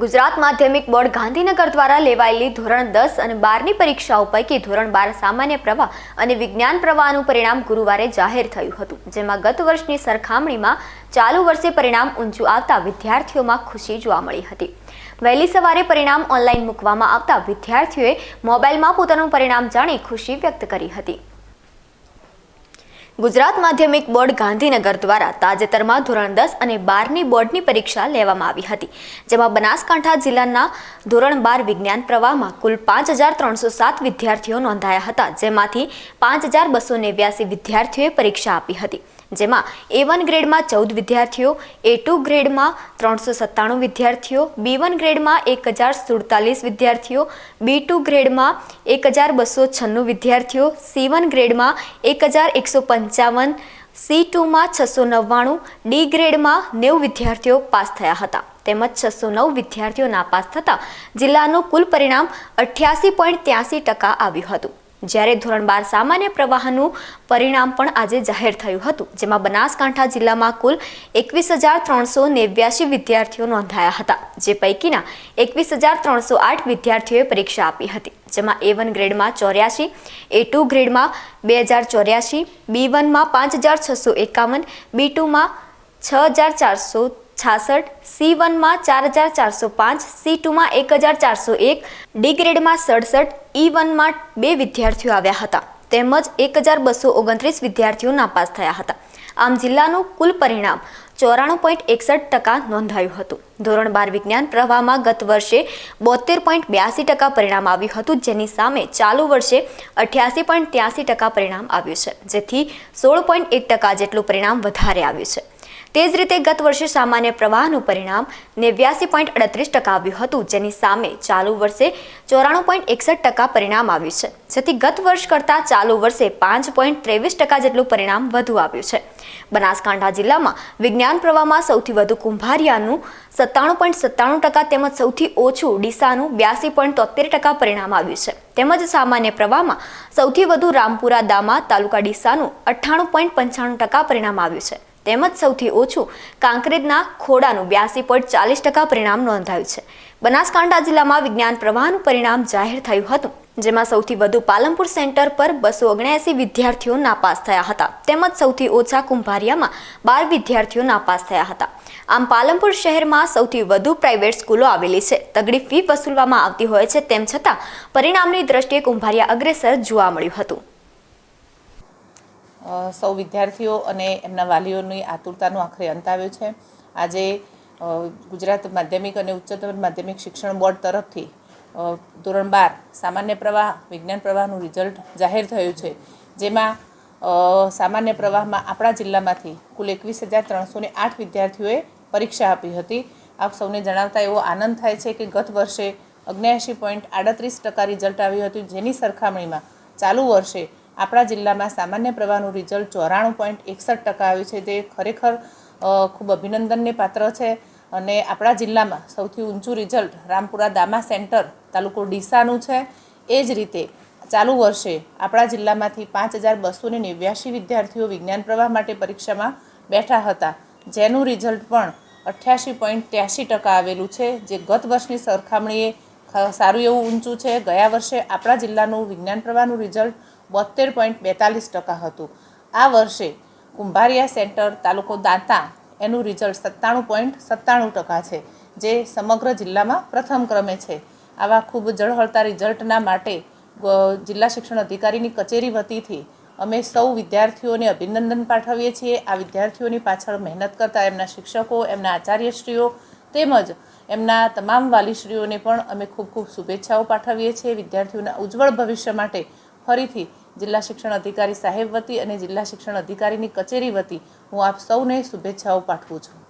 ગુજરાત માધ્યમિક બોર્ડ ગાંધીનગર દ્વારા લેવાયેલી ધોરણ દસ અને બારની પરીક્ષાઓ પૈકી ધોરણ બાર સામાન્ય પ્રવાહ અને વિજ્ઞાન પ્રવાહનું પરિણામ ગુરુવારે જાહેર થયું હતું, જેમાં ગત વર્ષની સરખામણીમાં ચાલુ વર્ષે પરિણામ ઊંચું આવતા વિદ્યાર્થીઓમાં ખુશી જોવા મળી હતી. વહેલી સવારે પરિણામ ઓનલાઈન મૂકવામાં આવતા વિદ્યાર્થીઓએ મોબાઈલમાં પોતાનું પરિણામ જાણી ખુશી વ્યક્ત કરી હતી. ગુજરાત માધ્યમિક બોર્ડ ગાંધીનગર દ્વારા તાજેતરમાં ધોરણ દસ અને બારની બોર્ડની પરીક્ષા લેવામાં આવી હતી, જેમાં બનાસકાંઠા જિલ્લાના ધોરણ બાર વિજ્ઞાન પ્રવાહમાં કુલ પાંચ હજાર ત્રણસો સાત વિદ્યાર્થીઓ નોંધાયા હતા, જેમાંથી પાંચ હજાર બસો નેવ્યાસી વિદ્યાર્થીઓએ પરીક્ષા આપી હતી. જેમાં એ વન ગ્રેડમાં ચૌદ વિદ્યાર્થીઓ એ ટુ ગ્રેડમાં ત્રણસો સત્તાણું વિદ્યાર્થીઓ બી વન ગ્રેડમાં એક હજાર સુડતાલીસ વિદ્યાર્થીઓ બી ટુ ગ્રેડમાં એક હજાર બસો છન્નું વિદ્યાર્થીઓ સી વન ગ્રેડમાં એક હજાર એકસો પંચાવન સી ટુમાં છસો નવ્વાણું ડી ગ્રેડમાં નેવું વિદ્યાર્થીઓ પાસ થયા હતા. તેમજ છસો નવ વિદ્યાર્થીઓ નાપાસ થતાં જિલ્લાનું કુલ પરિણામ અઠ્યાસી પોઈન્ટ ત્યાસી ટકા આવ્યું હતું. જ્યારે ધોરણ બાર સામાન્ય પ્રવાહનું પરિણામ પણ આજે જાહેર થયું હતું, જેમાં બનાસકાંઠા જિલ્લામાં કુલ એકવીસ હજાર ત્રણસો નેવ્યાસી વિદ્યાર્થીઓ નોંધાયા હતા, જે પૈકીના એકવીસ હજાર ત્રણસો આઠ વિદ્યાર્થીઓએ પરીક્ષા આપી હતી, જેમાં એ વન ગ્રેડમાં ચોર્યાસી એ ટુ ગ્રેડમાં બે હજાર ચોર્યાસી બી વનમાં પાંચ હજાર છસો એકાવન બી ટુમાં છ હજાર ચારસો છાસઠ સી વનમાં ચાર હજાર ચારસો પાંચ સી ટુમાં એક હજાર ચારસો એક ડી ગ્રેડમાં સડસઠ ઈ વનમાં બે વિદ્યાર્થીઓ આવ્યા હતા. તેમજ એક હજાર બસો ઓગણત્રીસ વિદ્યાર્થીઓ નાપાસ થયા હતા. આમ જિલ્લાનું કુલ પરિણામ ચોરાણું પોઈન્ટ એકસઠ ટકા નોંધાયું હતું. ધોરણ બાર વિજ્ઞાન પ્રવાહમાં ગત વર્ષે બોતેર પોઈન્ટ બ્યાસી ટકા પરિણામ આવ્યું હતું, જેની સામે ચાલુ વર્ષે અઠ્યાસી પોઈન્ટ ત્યાસી ટકા પરિણામ આવ્યું છે. જેથી સોળ પોઈન્ટ એક ટકા જેટલું પરિણામ વધારે આવ્યું છે. તે જ રીતે ગત વર્ષે સામાન્ય પ્રવાહનું પરિણામ નેવ્યાસી પોઈન્ટ અડત્રીસ ટકા આવ્યું હતું, જેની સામે ચાલુ વર્ષે ચોરાણું પોઈન્ટ એકસઠ ટકા પરિણામ આવ્યું છે. જેથી ગત વર્ષ કરતાં ચાલુ વર્ષે પાંચ પોઈન્ટ ત્રેવીસ ટકા જેટલું પરિણામ વધુ આવ્યું છે. બનાસકાંઠા જિલ્લામાં વિજ્ઞાન પ્રવાહમાં સૌથી વધુ કુંભારિયાનું સત્તાણું પોઈન્ટ સત્તાણું ટકા તેમજ સૌથી ઓછું ડીસાનું બ્યાસી પોઈન્ટ તોતેર ટકા પરિણામ આવ્યું છે. તેમજ સામાન્ય પ્રવાહમાં સૌથી વધુ રામપુરા દામા તાલુકા ડીસાનું અઠ્ઠાણું પોઈન્ટ પંચાણું ટકા પરિણામ આવ્યું છે. તેમજ સૌથી ઓછું કાંકરેજના ખોડાનું બ્યાસી પોઈન્ટ ચાલીસ ટકા પરિણામ નોંધાયું છે. બનાસકાંઠા જિલ્લામાં વિજ્ઞાન પ્રવાહનું પરિણામ જાહેર થયું હતું, જેમાં સૌથી વધુ પાલનપુર સેન્ટર પર બસો ઓગણએંસી વિદ્યાર્થીઓ નાપાસ થયા હતા, તેમજ સૌથી ઓછા કુંભારિયામાં બાર વિદ્યાર્થીઓ નાપાસ થયા હતા. આમ પાલનપુર શહેરમાં સૌથી વધુ પ્રાઇવેટ સ્કૂલો આવેલી છે. તગડી ફી વસૂલવામાં આવતી હોય છે, તેમ છતાં પરિણામની દ્રષ્ટિએ કુંભારિયા અગ્રેસર જોવા મળ્યું હતું. સૌ વિદ્યાર્થીઓ અને એમના વાલીઓની આતુરતાનો આખરે અંત આવ્યો છે. આજે ગુજરાત માધ્યમિક અને ઉચ્ચતર માધ્યમિક શિક્ષણ બોર્ડ તરફથી ધોરણ બાર, સામાન્ય પ્રવાહ, વિજ્ઞાન પ્રવાહનું રિઝલ્ટ જાહેર થયું છે. જેમાં સામાન્ય પ્રવાહમાં આપણા જિલ્લામાંથી કુલ એકવીસ હજાર ત્રણસો ને આઠ વિદ્યાર્થીઓએ પરીક્ષા આપી હતી. આપ સૌને જણાવતા એવો આનંદ થાય છે કે ગત વર્ષે અગ્યાએંશી પોઈન્ટ આડત્રીસ ટકા રિઝલ્ટ આવ્યું હતું. જેની સરખામણીમાં ચાલુ વર્ષે આપણા જિલ્લામાં સામાન્ય પ્રવાહનું રિઝલ્ટ ચોરાણું પોઈન્ટ એકસઠ ટકા આવ્યું છે. તે ખરેખર ખૂબ અભિનંદનને પાત્ર છે. અને આપણા જિલ્લામાં સૌથી ઊંચું રિઝલ્ટ રામપુરા દામા સેન્ટર તાલુકો ડીસાનું છે. એ જ રીતે ચાલુ વર્ષે આપણા જિલ્લામાંથી પાંચ હજાર બસો ને નેવ્યાસી વિદ્યાર્થીઓ વિજ્ઞાન પ્રવાહ માટે પરીક્ષામાં બેઠા હતા. જેનું રિઝલ્ટ પણ અઠ્યાસી પોઈન્ટ ત્યાસી ટકા આવેલું છે. જે ગત વર્ષની સરખામણીએ સારું એવું ઊંચું છે. ગયા વર્ષે આપણા જિલ્લાનું વિજ્ઞાન પ્રવાહનું રિઝલ્ટ બોતેર પોઈન્ટ બેતાલીસ ટકા હતું. આ વર્ષે કુંભારિયા સેન્ટર તાલુકો દાંતા એનું રિઝલ્ટ સત્તાણું પોઈન્ટ સત્તાણું ટકા છે, જે સમગ્ર જિલ્લામાં પ્રથમ ક્રમે છે. આવા ખૂબ જળહળતા રિઝલ્ટના માટે જિલ્લા શિક્ષણ અધિકારીની કચેરી વતીથી અમે સૌ વિદ્યાર્થીઓને અભિનંદન પાઠવીએ છીએ. આ વિદ્યાર્થીઓની પાછળ મહેનત કરતા એમના શિક્ષકો, એમના આચાર્યશ્રીઓ તેમજ એમના તમામ વાલીશ્રીઓને પણ અમે ખૂબ ખૂબ શુભેચ્છાઓ પાઠવીએ છીએ. વિદ્યાર્થીઓના ઉજ્જવળ ભવિષ્ય માટે ફરીથી જિલ્લા શિક્ષણ અધિકારી સાહેબ વતી અને જિલ્લા શિક્ષણ અધિકારીની કચેરી વતી હું આપ સૌને શુભેચ્છાઓ પાઠવું છું.